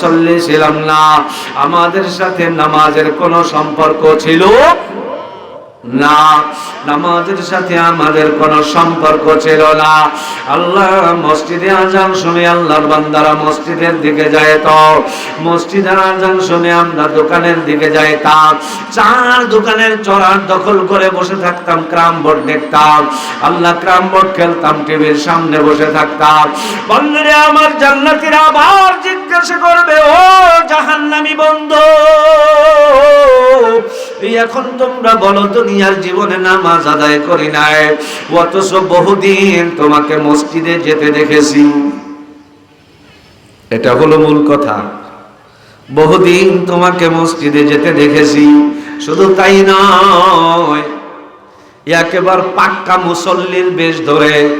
মুসল্লি ছিলাম না। আমাদের সাথে নামাজের কোনো সম্পর্ক ছিল? না, নামাজের সাথে আমাদের কোনো সম্পর্ক ছিল না। আল্লাহ মসজিদে আজান শুনে আল্লাহর বান্দারা মসজিদের দিকে যায় তো মসজিদের আজান শুনে আমরা দোকানের দিকে যাইতাম। চার দোকানের চড়ার দখল করে বসে থাকতাম, ক্রাম বোর্ড দেখতাম। আল্লাহ ক্রাম বোর্ড খেলতাম টিভির সামনে বসে থাকতাম। বন্ধুরে আমার জান্নাতিরা আবার জিজ্ঞাসা করবে, ও জাহান্নামি বন্ধু এখন তোমরা বলো, দুনিয়ার জীবনে নামাজ আদায় করি নাই। অথচ বহুদিন তোমাকে মসজিদে যেতে দেখেছি। এটা হলো মূল কথা। বহুদিন তোমাকে মসজিদে যেতে দেখেছি। শুধু তাই নয়, একেবার পাক্কা মুসল্লির বেশ ধরে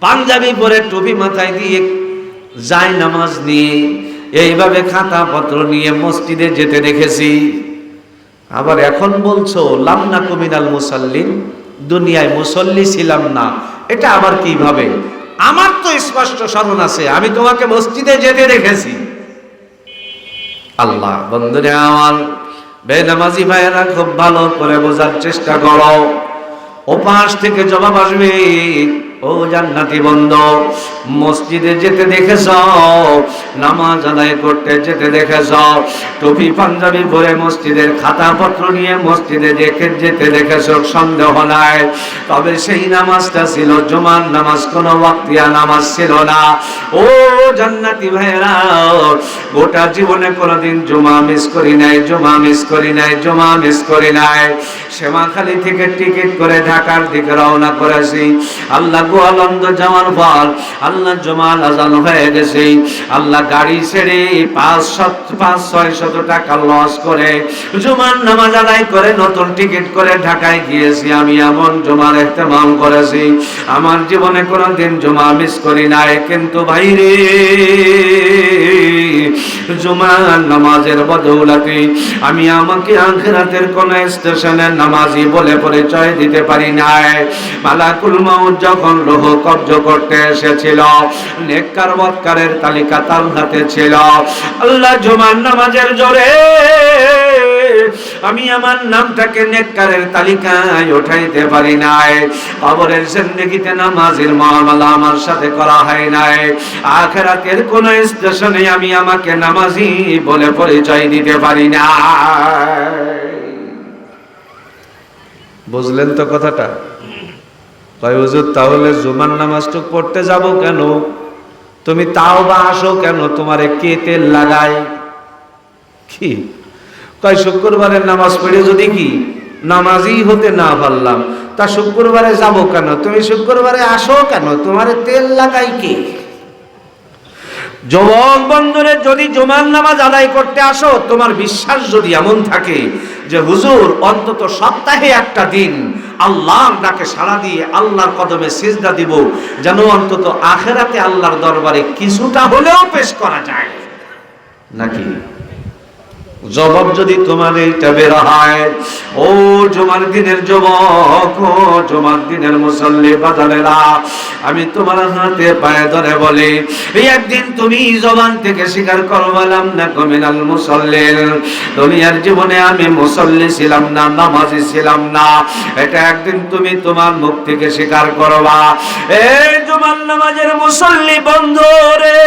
পাঞ্জাবি পরে টুপি মাথায় দিয়ে যায় নামাজ নিয়ে। এইভাবে খাতা পত্র নিয়ে মসজিদে যেতে দেখেছি। আবার এখন বলছো লামনা কুমিনাল মুসাল্লিন, দুনিয়ায় মুসল্লি ছিলাম না। এটা আবার কীভাবে? আমার তো স্পষ্ট স্মরণ আছে, আমি তোমাকে মসজিদে যেতে দেখেছি। আল্লাহ, বন্ধুরে আমার, বেনামাজি ভাইয়েরা খুব ভালো করে বোঝার চেষ্টা করো। ওপাশ থেকে জবাব আসবে ও জান্নাতি বন্ধ, মসজিদে যেতে দেখেছ নামাজ আদায় করতে যেতে দেখেছ টুপি পাঞ্জাবি পরে মসজিদের খাতাপত্র নিয়ে মসজিদে দেখে যেতে দেখেছ, সন্দেহ নাই। তবে সেই নামাজটা ছিল জুমার নামাজ, কোনো ওয়াক্তিয়া নামাজ ছিল না। ও জান্নাতি ভাইরা গোটা জীবনে কোনোদিন জুমা মিস করি নাই, জুমা মিস করি নাই, জুমা মিস করি নাই। সেমাখালি থেকে টিকিট করে ঢাকার দিকে রওনা করেছি। আল্লাহ গোয়ালন্দ যাওয়ার পর আল্লাহ জমাল আজান হয়ে গেছে। আল্লাহ গাড়ি ছেড়ে পাঁচ শত পাঁচ, ছয় শত টাকা লস করে জুমার নামাজ আদায় করে নতুন টিকিট করে ঢাকায় গিয়েছি। আমি এমন জমার এহতেমাম করেছি। আমার জীবনে কোনোদিন জমা মিস করি নাই। কিন্তু ভাইরে জুমার নামাজের বদৌলতে আমি আমাকে আখেরাতের কোন স্টেশনে নামাজি বলে পরিচয় দিতে পারি নাই। মালাকুল মাউদ যখন লোহ কব্জ করতে এসেছিল, নেককার বৎকারের তালিকা তার হাতে ছিল। আল্লাহ জুমার নামাজের জোরে আমি আমার নামটাকে নেককারের তালিকায় উঠাইতে পারি নাই। কবরের জিন্দগিতে নামাজের মামলা আমার সাথে করা হয় নাই। আখেরাতের কোন স্টেশনে আমি আমাকে নামাজি বলে পরিচয় দিতে পারি না বুঝলেন তো কথাটা? কয়, হুজুর, তাহলে জুমার নামাজটুক পড়তে যাব কেন? তুমি তাও বা আসো কেন? তোমারে কে তেল লাগাই কি? কয় শুক্রবারের নামাজ পড়ে যদি কি নামাজই হতে না পারলাম, তা শুক্রবারে যাব কেন? তুমি শুক্রবারে আসো কেন? তোমার তেল লাগাই কে? যুবক বন্ধুরে, যদি জুমার নামাজ আদায় করতে আসো, তোমার বিশ্বাস যদি এমন থাকে যে হুজুর, অন্তত সপ্তাহে একটা দিন আল্লাহর ডাকে সাড়া দিয়ে আল্লাহর কদমে সিজদা দিব, যেন অন্তত আখেরাতে আল্লাহর দরবারে কিছুটা হলেও পেশ করা যায়। নাকি? জবাব যদি তোমার এইটা বের হয়, ও জমার দিনের যুবক, ও জমার দিনের মুসল্লি বাজারেরা, আমি তোমার হাতে পায়ে ধরে বলি, এই একদিন তুমি জবান থেকে স্বীকার করবালাম না কমিনাল মুসল্লির? দুনিয়ার জীবনে আমি মুসল্লি ছিলাম না, নামাজি ছিলাম না। এটা একদিন তুমি তোমার মুখ থেকে স্বীকার করবা। এই জুমার নামাজের মুসল্লি বন্ধু রে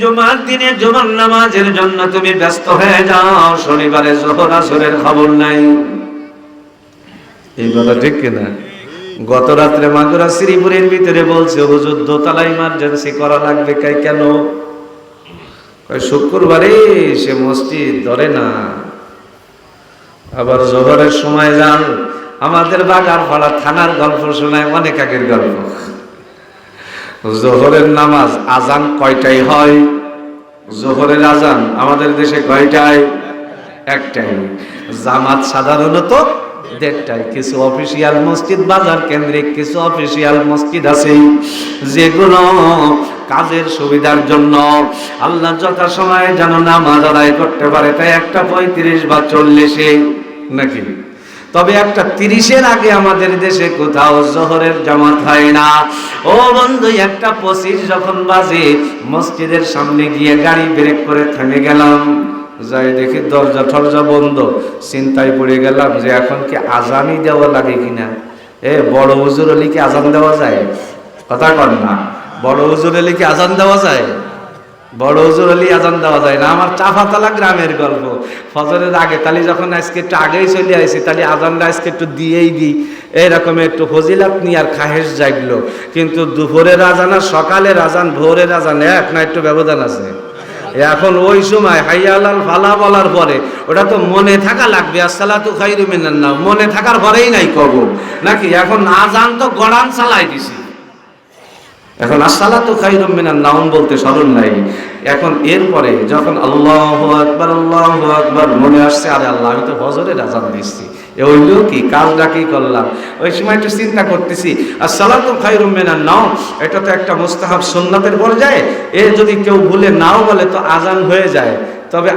জুমার দিনে জুমার নামাজের জন্য তুমি ব্যস্ত হয়ে যাও। শনিবারে জোহর, আসরের খবর নাই। এই কথা ঠিক কিনা? গত রাত্রে মাগুরা শ্রীপুরের ভিতরে বলছে, হুজুর দোতলা ইমার্জেন্সি করা লাগবে কাই কেন? শুক্রবারে সে মসজিদ ধরে না। আবার জোহরের সময় যান আমাদের বাগার পাড়া থানার গল্প শোনায় অনেক আগের গল্প। জোহরের নামাজ আজান কয়টাই হয়? জোহরের আজান আমাদের দেশে কয়টায়? একটাই। জামাত সাধারণত দেড়টায়। কিছু অফিসিয়াল মসজিদ, বাজার কেন্দ্রিক কিছু অফিসিয়াল মসজিদ আছে। যেগুলো কাজের সুবিধার জন্য আল্লাহ যথা সময়ে যেন নামাজ আদায় করতে পারে। তাই একটা পঁয়ত্রিশ বা চল্লিশে নাকি? তবে একটা তিরিশের আগে আমাদের দেশে কোথাও জোহরের জামাত হয় না। ও বন্ধু, একটা পঁচিশ যখন বাজে, মসজিদের সামনে গিয়ে গাড়ি ব্রেক করে থেমে গেলাম। যাই দেখি দরজা টরজা বন্ধ। চিন্তায় পড়ে গেলাম যে এখন কি আজানই দেওয়া লাগে কিনা। এ, বড় হুজুর হলে কি আজান দেওয়া যায়? কথা কর না। বড় হুজুর হলে কি আজান দেওয়া যায়? বড় হুজুর হলে আজান দেওয়া যায় না। আমার চাফাতলা গ্রামের গল্প। ফজরের আগে তাহলে যখন আজকে একটু আগেই চলে আসি তাহলে আজানটা আজকে একটু দিয়েই দিই। এইরকম একটু ফজিলাত নিয়ে আর খাহেস জাগলো। কিন্তু দুপুরের আজান আর সকালের আজান, ভোরের আজান, এক না একটু ব্যবধান আছে। এখন ওই সময় হাইয়ালাল ফালা বলার পরে, ওটা তো মনে থাকা লাগবে। আসসালাতু খাইরু মিনান না মনে থাকার পরেই নাই কব নাকি? এখন আজান তো গড়ান চালাই দিছি। এখন আসসালাতু খাইরুম মিনান নাউম বলতে স্মরণ নাই। এখন এরপরে যখন আল্লাহু আকবার আল্লাহু আকবার মনে আসছে, আরে আল্লাহ, আমি তো ফজরের আজান দিচ্ছি এ কি? কাজটা কি করলাম? ওই সময় একটু চিন্তা করতেছি আর সালাতু খাইরুম মিনান নাও এটা তো একটা মুস্তাহাব সুন্নাতের পর্যায়ে। এ যদি কেউ ভুলে নাও বলে, তো আজান হয়ে যায়। তবে